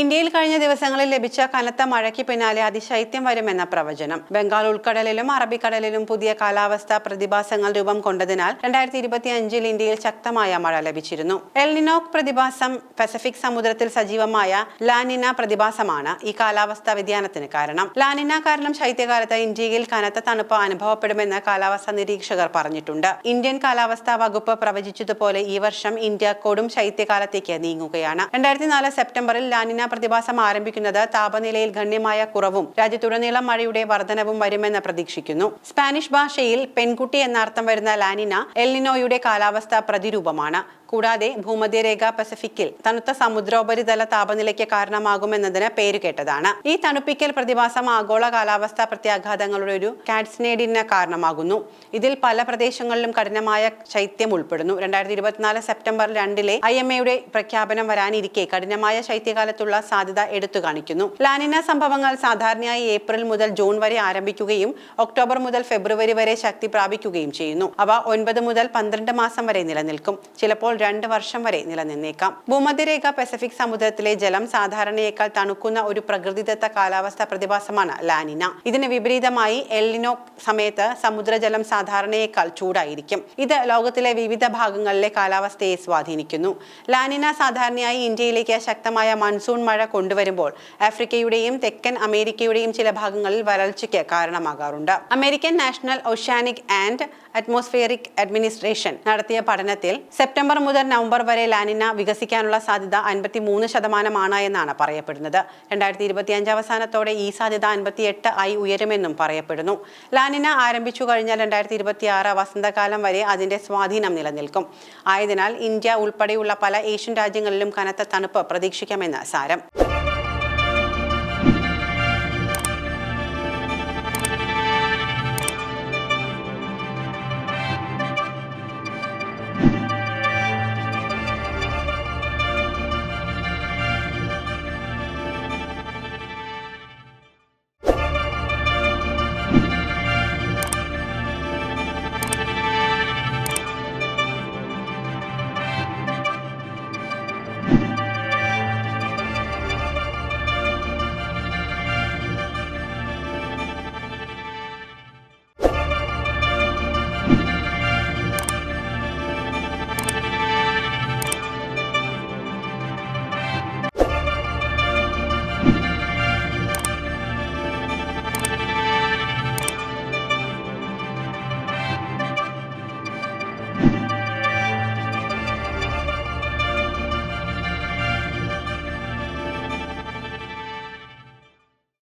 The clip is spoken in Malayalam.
ഇന്ത്യയിൽ കഴിഞ്ഞ ദിവസങ്ങളിൽ ലഭിച്ച കനത്ത മഴയ്ക്ക് പിന്നാലെ അതിശൈത്യം വരുമെന്ന പ്രവചനം. ബംഗാൾ ഉൾക്കടലിലും അറബിക്കടലിലും പുതിയ കാലാവസ്ഥാ പ്രതിഭാസങ്ങൾ രൂപം കൊണ്ടതിനാൽ രണ്ടായിരത്തി ഇരുപത്തി അഞ്ചിൽ ഇന്ത്യയിൽ ശക്തമായ മഴ ലഭിച്ചിരുന്നു. എൽനിനോക് പ്രതിഭാസം പസഫിക് സമുദ്രത്തിൽ സജീവമായ ലാനിന പ്രതിഭാസമാണ് ഈ കാലാവസ്ഥാ വ്യതിയാനത്തിന് കാരണം. ലാനിന കാരണം ശൈത്യകാലത്ത് ഇന്ത്യയിൽ കനത്ത തണുപ്പ് അനുഭവപ്പെടുമെന്ന് കാലാവസ്ഥാ നിരീക്ഷകർ പറഞ്ഞിട്ടുണ്ട്. ഇന്ത്യൻ കാലാവസ്ഥാ വകുപ്പ് പ്രവചിച്ചതുപോലെ ഈ വർഷം ഇന്ത്യ കൊടും ശൈത്യകാലത്തേക്ക് നീങ്ങുകയാണ്. രണ്ടായിരത്തി നാല് സെപ്റ്റംബറിൽ ലാനിന പ്രതിഭാസം ആരംഭിക്കുന്നത് താപനിലയിൽ ഗണ്യമായ കുറവും രാജ്യത്തുടനീളം മഴയുടെ വർധനവും വരുമെന്ന് പ്രതീക്ഷിക്കുന്നു. സ്പാനിഷ് ഭാഷയിൽ പെൺകുട്ടി എന്നർത്ഥം വരുന്ന ലാനിന എൽനിനോയുടെ കാലാവസ്ഥ പ്രതിരൂപമാണ്. കൂടാതെ ഭൂമധ്യരേഖ പസഫിക്കിൽ തണുത്ത സമുദ്രോപരിതല താപനിലയ്ക്ക് കാരണമാകുമെന്നതിന് പേരുകേട്ടതാണ് ഈ തണുപ്പിക്കൽ പ്രതിഭാസം ആഗോള കാലാവസ്ഥാ പ്രത്യാഘാതങ്ങളുടെ ഒരു കാറ്റ്സ്നേഡിന് കാരണമാകുന്നു. ഇതിൽ പല പ്രദേശങ്ങളിലും കഠിനമായ ശൈത്യം ഉൾപ്പെടുന്നു. രണ്ടായിരത്തി ഇരുപത്തിനാല് സെപ്റ്റംബർ രണ്ടിലെ ഐ എം എയുടെ പ്രഖ്യാപനം വരാനിരിക്കെ കഠിനമായ ശൈത്യകാലത്തുള്ള സാധ്യത എടുത്തു കാണിക്കുന്നു. ലാനിന സംഭവങ്ങൾ സാധാരണയായി ഏപ്രിൽ മുതൽ ജൂൺ വരെ ആരംഭിക്കുകയും ഒക്ടോബർ മുതൽ ഫെബ്രുവരി വരെ ശക്തി പ്രാപിക്കുകയും ചെയ്യുന്നു. അവ ഒൻപത് മുതൽ പന്ത്രണ്ട് മാസം വരെ നിലനിൽക്കും. ചിലപ്പോൾ രണ്ട് വർഷം വരെ നിലനിന്നേക്കാം. ഭൂമധ്യരേഖ പസഫിക് സമുദ്രത്തിലെ ജലം സാധാരണയേക്കാൾ തണുക്കുന്ന ഒരു പ്രകൃതിദത്ത കാലാവസ്ഥ പ്രതിഭാസമാണ് ലാനിന. ഇതിന് വിപരീതമായി എല്ലിനോ സമയത്ത് സമുദ്രജലം സാധാരണയേക്കാൾ ചൂടായിരിക്കും. ഇത് ലോകത്തിലെ വിവിധ ഭാഗങ്ങളിലെ കാലാവസ്ഥയെ സ്വാധീനിക്കുന്നു. ലാനിന സാധാരണയായി ഇന്ത്യയിലേക്ക് ശക്തമായ മൺസൂൺ മഴ കൊണ്ടുവരുമ്പോൾ ആഫ്രിക്കയുടെയും തെക്കൻ അമേരിക്കയുടെയും ചില ഭാഗങ്ങളിൽ വരൾച്ചയ്ക്ക് കാരണമാകാറുണ്ട്. American national oceanic and atmospheric administration നടത്തിയ പഠനത്തിൽ സെപ്റ്റംബർ മുതൽ നവംബർ വരെ ലാനിന വികസിക്കാനുള്ള സാധ്യത അൻപത്തി മൂന്ന് ശതമാനമാണ് എന്നാണ് പറയപ്പെടുന്നത്. രണ്ടായിരത്തി ഇരുപത്തി അഞ്ച് അവസാനത്തോടെ ഈ സാധ്യത അൻപത്തിയെട്ട് ആയി ഉയരുമെന്നും പറയപ്പെടുന്നു. ലാനിന ആരംഭിച്ചു കഴിഞ്ഞാൽ രണ്ടായിരത്തി ഇരുപത്തി ആറ് വസന്തകാലം വരെ അതിന്റെ സ്വാധീനം നിലനിൽക്കും. ആയതിനാൽ ഇന്ത്യ ഉൾപ്പെടെയുള്ള പല ഏഷ്യൻ രാജ്യങ്ങളിലും കനത്ത തണുപ്പ് പ്രതീക്ഷിക്കാമെന്ന് നമസ്കാരം